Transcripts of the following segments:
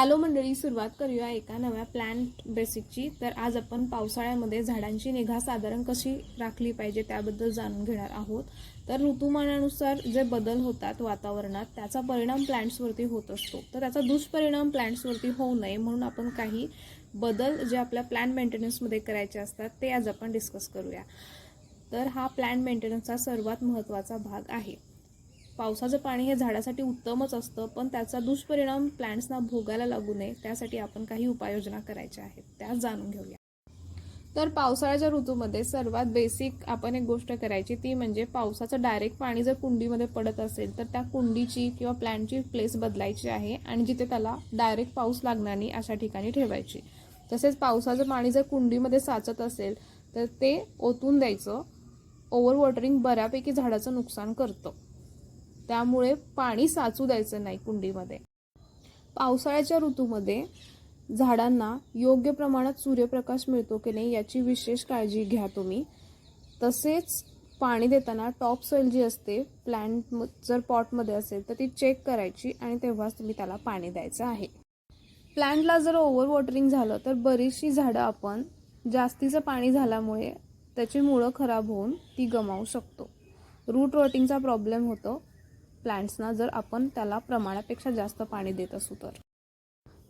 Hello मंडळी सुरुवात करूया एका नव्या प्लॅन्ट बेसिकची तर आज आपण पावसाळ्यामध्ये झाडांची निगा साधारण कशी राखली पाहिजे त्याबद्दल जाणून घेणार आहोत. तर ऋतुमानानुसार जे बदल होतात वातावरणात त्याचा परिणाम प्लॅन्ट्सवरती होत असतो. तर त्याचा दुष्परिणाम प्लॅन्ट्सवरती होऊ नये म्हणून आपण काही बदल जे आपल्या प्लॅन मेंटेनन्समध्ये करायचे असतात ते आज आपण डिस्कस करूया. तर हा प्लॅन मेंटेनन्सचा सर्वात महत्त्वाचा भाग आहे. पावसाचं पाणी हे झाडासाठी उत्तमच असतं पण त्याचा दुष्परिणाम प्लॅन्ट्सना भोगायला लागू नये. त्यासाठी आपण काही उपाययोजना करायच्या आहेत. त्या जाणून घेऊया. तर पावसाळ्याच्या ऋतूमध्ये सर्वात बेसिक आपण एक गोष्ट करायची ती म्हणजे पावसाचं डायरेक्ट पाणी जर कुंडीमध्ये पडत असेल तर त्या कुंडीची किंवा प्लॅन्टची प्लेस बदलायची आहे आणि जिथे त्याला डायरेक्ट पाऊस लागणार नाही अशा ठिकाणी ठेवायची. तसेच पावसाचं पाणी जर कुंडीमध्ये साचत असेल तर ते ओतून द्यायचं. ओव्हर वॉटरिंग बऱ्यापैकी झाडाचं नुकसान करतं. त्यामुळे पाणी साचू द्यायचं नाही कुंडीमध्ये. पावसाळ्याच्या ऋतूमध्ये झाडांना योग्य प्रमाणात सूर्यप्रकाश मिळतो की नाही याची विशेष काळजी घ्या तुम्ही. तसेच पाणी देताना टॉप सॉईल जी असते प्लॅन्ट जर पॉटमध्ये असेल तर ती चेक करायची आणि तेव्हाच तुम्ही त्याला पाणी द्यायचं आहे. प्लॅन्टला जर ओव्हर वॉटरिंग झालं तर बरीचशी झाडं आपण जास्तीचं पाणी झाल्यामुळे त्याची मुळं खराब होऊन ती गमावू शकतो. रूट रॉटिंगचा प्रॉब्लेम होतो. प्लांट्सना जर आपण त्याला प्रमाणापेक्षा जास्त पाणी देत असू तर.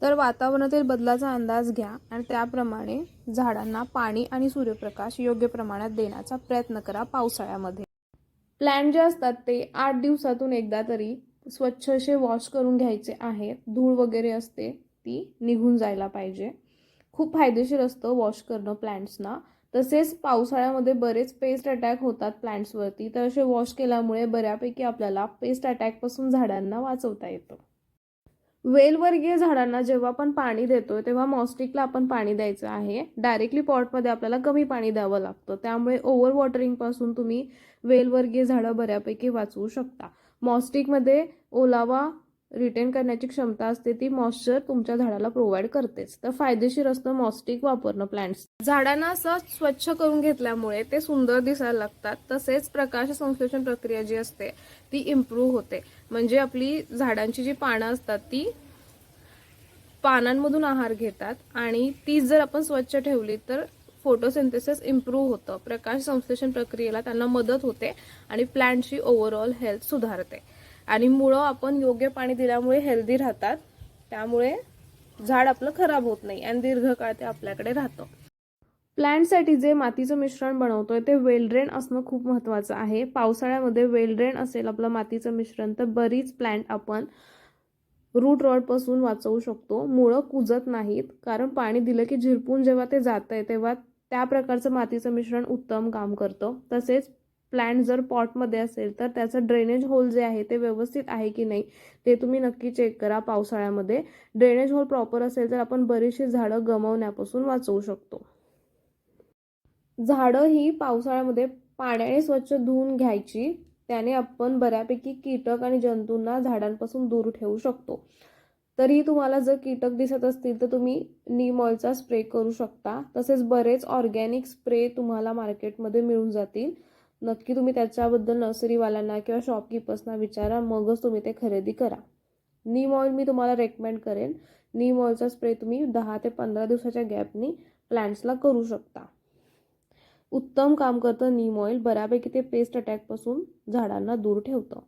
तर वातावरणातील बदलाचा अंदाज घ्या आणि त्याप्रमाणे झाडांना पाणी आणि सूर्यप्रकाश योग्य प्रमाणात देण्याचा प्रयत्न करा पावसाळ्यामध्ये. प्लॅन्ट जे असतात ते आठ दिवसातून एकदा तरी स्वच्छ असे वॉश करून घ्यायचे आहेत. धूळ वगैरे असते ती निघून जायला पाहिजे. खूप फायदेशीर असतं वॉश करणं प्लॅन्ट्सना तसेच पावसाळ्यामध्ये बरेच पेस्ट अटॅक होतात प्लांट्सवरती तर असे वॉश केल्यामुळे बऱ्यापैकी आपल्याला पेस्ट अटॅकपासून झाडांना वाचवता येतं. वेलवर्गीय झाडांना जेव्हा आपण पाणी देतो तेव्हा मॉस्टिकला आपण पाणी द्यायचं आहे. डायरेक्टली पॉटमध्ये आपल्याला कमी पाणी द्यावं लागतं. त्यामुळे ओव्हर वॉटरिंगपासून तुम्ही वेलवर्गीय झाडं बऱ्यापैकी वाचवू शकता. मॉस्टिकमध्ये ओलावा रिटेन करण्याची क्षमता असते ती मॉइश्चर तुमच्या झाडाला प्रोव्हाइड करतेच. तर फायदेशीर असतं मॉस्टिक वापरणं प्लांट्स झाडांना असं स्वच्छ करून घेतल्यामुळे ते सुंदर दिसायला लागतात. तसेच प्रकाश संश्लेषण प्रक्रिया जी असते ती इम्प्रूव्ह होते. म्हणजे आपली झाडांची जी पानं असतात ती पानांमधून आहार घेतात आणि ती जर आपण स्वच्छ ठेवली तर फोटोसिंथेसिस इम्प्रूव्ह होतं. प्रकाश संश्लेषण प्रक्रियेला त्यांना मदत होते आणि प्लांटची ओव्हरऑल हेल्थ सुधारते. आणि मुळं आपण योग्य पाणी दिल्यामुळे हेल्दी राहतात. त्यामुळे झाड आपलं खराब होत नाही आणि दीर्घकाळ ते आपल्याकडे राहतं. प्लॅन्टसाठी जे मातीचं मिश्रण बनवतोय ते वेल ड्रेन असणं खूप महत्त्वाचं आहे. पावसाळ्यामध्ये वेल ड्रेन असेल आपलं मातीचं मिश्रण तर बरीच प्लॅन्ट आपण रूट रॉडपासून वाचवू शकतो. मुळं कुजत नाहीत. कारण पाणी दिलं की झिरपून जेव्हा ते जातं आहे तेव्हा त्या प्रकारचं मातीचं मिश्रण उत्तम काम करतं. तसेच प्लॅन्ट जर पॉटमध्ये असेल तर त्याचं ड्रेनेज होल जे आहे ते व्यवस्थित आहे की नाही ते तुम्ही नक्की चेक करा पावसाळ्यामध्ये. ड्रेनेज होल प्रॉपर असेल तर आपण बरीचशी झाडं गमावण्यापासून वाचवू शकतो. झाडं ही पावसाळ्यामध्ये पाण्याने स्वच्छ धुवून घ्यायची त्याने आपण बऱ्यापैकी कीटक आणि जंतूंना झाडांपासून दूर ठेवू शकतो. तरीही तुम्हाला जर कीटक दिसत असतील तर तुम्ही नीम ऑइलचा स्प्रे करू शकता. तसेच बरेच ऑर्गॅनिक स्प्रे तुम्हाला मार्केटमध्ये मिळून जातील. नक्की तुम्ही त्याच्याबद्दल नर्सरीवाल्यांना किंवा शॉपकीपर्सना विचारा मगच तुम्ही ते खरेदी करा. नीम ऑइल मी तुम्हाला रेकमेंड करेन. नीम ऑइलचा स्प्रे तुम्ही दहा ते पंधरा दिवसाच्या गॅपनी प्लॅन्ट्सला करू शकता. उत्तम काम करतं नीम ऑइल बऱ्यापैकी ते पेस्ट अटॅकपासून झाडांना दूर ठेवतं.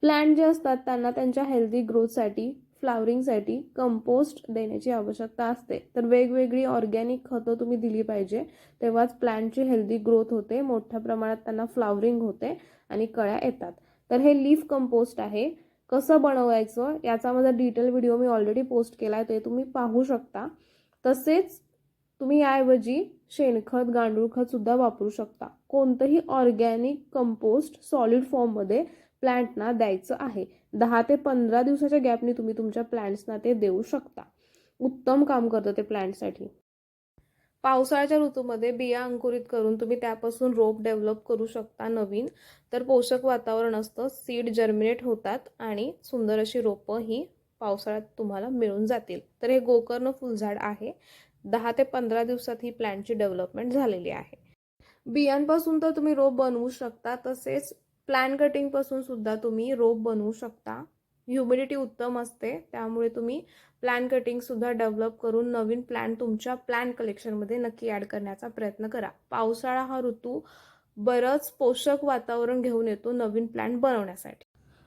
प्लॅन्ट जे असतात त्यांना त्यांच्या हेल्दी ग्रोथसाठी फ्लावरिंगसाठी कंपोस्ट देण्याची आवश्यकता असते. तर वेगवेगळी ऑर्गॅनिक खतं तुम्ही दिली पाहिजे. तेव्हाच प्लांटची हेल्दी ग्रोथ होते मोठ्या प्रमाणात त्यांना फ्लावरिंग होते आणि कळ्या येतात. तर हे लीफ कंपोस्ट आहे. कसं बनवायचं याचा माझा डिटेल व्हिडिओ मी ऑलरेडी पोस्ट केला आहे ते तुम्ही पाहू शकता. तसेच तुम्ही याऐवजी शेणखत गांडूळ खतसुद्धा वापरू शकता. कोणतंही ऑर्गॅनिक कंपोस्ट सॉलिड फॉर्ममध्ये प्लॅन्टना द्यायचं आहे. दहा ते पंधरा दिवसाच्या गॅपने तुम्ही तुमच्या प्लॅन्ट्सना ते देऊ शकता. उत्तम काम करतं ते प्लॅन्टसाठी पावसाळ्याच्या ऋतूमध्ये बिया अंकुरित करून तुम्ही त्यापासून रोप डेव्हलप करू शकता नवीन. तर पोषक वातावरण असतं सीड जर्मिनेट होतात आणि सुंदर अशी रोपं ही पावसाळ्यात तुम्हाला मिळून जातील. तर हे गोकर्ण फुलझाड आहे. दहा ते पंधरा दिवसात ही प्लॅन्टची डेव्हलपमेंट झालेली आहे. बियांपासून तर तुम्ही रोप बनवू शकता तसेच प्लॅन कटिंगपासून सुद्धा तुम्ही रोप बनवू शकता. ह्युमिडिटी उत्तम असते त्यामुळे तुम्ही प्लॅन कटिंगसुद्धा डेव्हलप करून नवीन प्लॅन तुमच्या प्लॅन कलेक्शनमध्ये नक्की ॲड करण्याचा प्रयत्न करा. पावसाळा हा ऋतू बरंच पोषक वातावरण घेऊन येतो नवीन प्लॅन बनवण्यासाठी.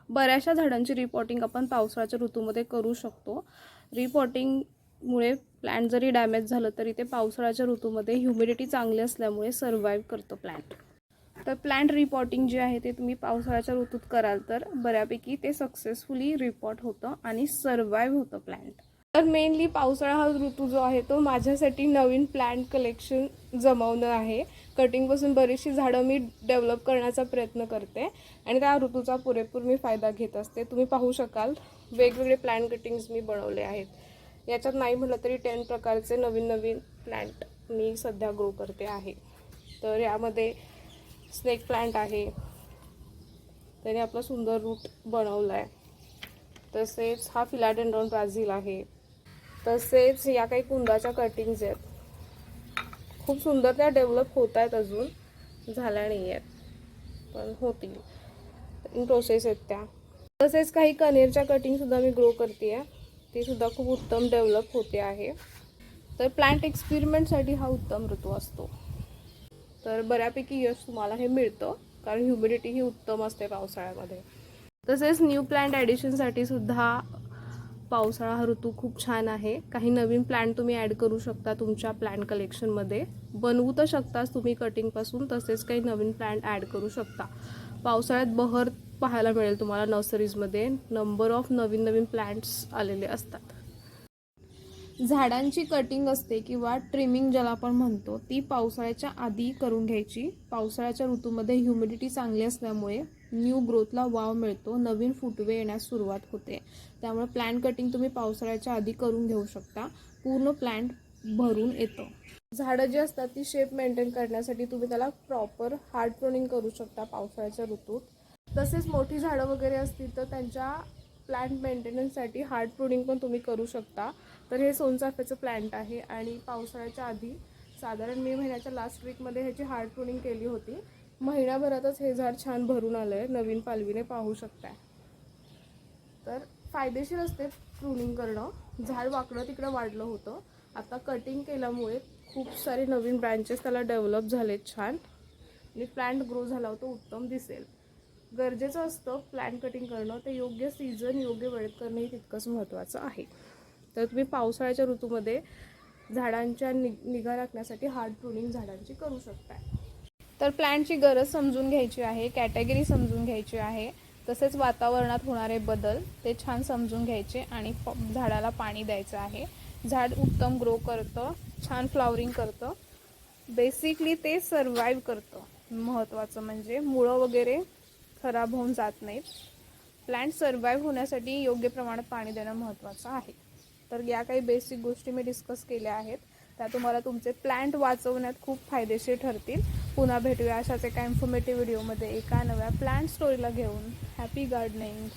बऱ्याचशा झाडांची रिपॉटिंग आपण पावसाळ्याच्या ऋतूमध्ये करू शकतो. रिपॉटिंगमुळे प्लॅन्ट जरी डॅमेज झालं तरी ते पावसाळ्याच्या ऋतूमध्ये ह्युमिडिटी चांगली असल्यामुळे सर्व्हाइव्ह करतो प्लॅन्ट तर प्लॅन्ट रिपॉटिंग जे आहे ते तुम्ही पावसाळ्याच्या ऋतूत कराल तर बऱ्यापैकी ते सक्सेसफुली रिपॉट होतं आणि सर्वाईव्ह होतं प्लॅन्ट तर मेनली पावसाळा हा ऋतू जो आहे तो माझ्यासाठी नवीन प्लॅन्ट कलेक्शन जमवणं आहे. कटिंगपासून बरीचशी झाडं मी डेव्हलप करण्याचा प्रयत्न करते आणि त्या ऋतूचा पुरेपूर मी फायदा घेत असते. तुम्ही पाहू शकाल वेगवेगळे प्लॅन कटिंग्स मी बनवले आहेत. याच्यात नाही म्हटलं तरी टेन प्रकारचे नवीन नवीन प्लॅन्ट मी सध्या ग्रो करते आहे. तर यामध्ये स्नेक प्लांट आहे. त्याने आपला सुंदर रूट बनवला आहे तसेच हा फिलाडेंड्रॉन ब्राझील आहे. तसेच या काही कुंदाच्या कटिंग्ज आहेत. खूप सुंदर त्या डेव्हलप होत आहेत अजून. झाल्या नाही आहेत पण होतील. इन प्रोसेस आहेत त्या. तसेच काही कनेरच्या कटिंगसुद्धा मी ग्रो करते आहे ती सुद्धा खूप उत्तम डेव्हलप होते आहे. तर प्लांट एक्सपेरिमेंटसाठी हा उत्तम ऋतू असतो. तर बऱ्यापैकी यश तुम्हाला हे मिळतं कारण ह्युमिडिटी ही उत्तम असते पावसाळ्यामध्ये. तसेच न्यू प्लॅन्ट ॲडिशनसाठी सुद्धा पावसाळा हा ऋतू खूप छान आहे. काही नवीन प्लॅन्ट तुम्ही ॲड करू शकता तुमच्या प्लॅन कलेक्शनमध्ये बनवू तर शकताच तुम्ही कटिंगपासून तसेच काही नवीन प्लॅन्ट ॲड करू शकता. पावसाळ्यात बहर पाहायला मिळेल तुम्हाला नर्सरीजमध्ये नंबर ऑफ नवीन नवीन प्लॅन्ट्स आलेले असतात. झाडांची कटिंग असते किंवा ट्रिमिंग ज्याला आपण म्हणतो ती पावसाळ्याच्या आधी करून घ्यायची. पावसाळ्याच्या ऋतूमध्ये ह्युमिडिटी चांगली असल्यामुळे न्यू ग्रोथला वाव मिळतो नवीन फुटवे येण्यास सुरुवात होते. त्यामुळे प्लॅन्ट कटिंग तुम्ही पावसाळ्याच्या आधी करून घेऊ शकता. पूर्ण प्लॅन्ट भरून येतं. झाडं जी असतात ती शेप मेंटेन करण्यासाठी तुम्ही त्याला प्रॉपर हार्ड प्रोनिंग करू शकता पावसाळ्याच्या ऋतूत. तसेच मोठी झाडं वगैरे असतील तर त्यांच्या प्लांट मेंटेनन्ससाठी हार्ड प्रुडिंग पण तुम्ही करू शकता. तर हे सोनचाफ्याचं प्लांट आहे आणि पावसाळ्याच्या आधी साधारण मे महिन्याच्या लास्ट वीकमध्ये ह्याची हार्ड प्रुडिंग केली होती. महिन्याभरातच हे झाड छान भरून आलं आहे नवीन पालवीने पाहू शकताय. तर फायदेशीर असते प्रुनिंग करणं. झाड वाकडं तिकडं वाढलं होतं. आता कटिंग केल्यामुळे खूप सारे नवीन ब्रँचेस त्याला डेव्हलप झालेत छान. आणि प्लांट ग्रो झाला होता उत्तम दिसेल. गरजेचं असतं प्लॅन कटिंग करणं. ते योग्य सीझन योग्य वेळेत करणं हे तितकंच महत्त्वाचं आहे. तर तुम्ही पावसाळ्याच्या ऋतूमध्ये झाडांच्या नि निगा राखण्यासाठी हार्ड प्रुनिंग झाडांची करू शकताय. तर प्लॅनची गरज समजून घ्यायची आहे कॅटेगरी समजून घ्यायची आहे. तसेच वातावरणात होणारे बदल ते छान समजून घ्यायचे आणि झाडाला पाणी द्यायचं आहे. झाड उत्तम ग्रो करतं छान फ्लॉवरिंग करतं. बेसिकली ते सर्वाईव्ह करतं. महत्त्वाचं म्हणजे मुळं वगैरे खराब होऊन जात नाहीत. प्लांट सर्वाईव्ह होण्यासाठी योग्य प्रमाणात पाणी देणं महत्त्वाचं आहे. तर या काही बेसिक गोष्टी मी डिस्कस केल्या आहेत. त्या तुम्हाला तुमचे प्लांट वाचवण्यात खूप फायदेशीर ठरतील. पुन्हा भेटूया अशाच एका इन्फॉर्मेटिव्ह व्हिडिओमध्ये एका नव्या प्लांट स्टोरीला घेऊन. Happy gardening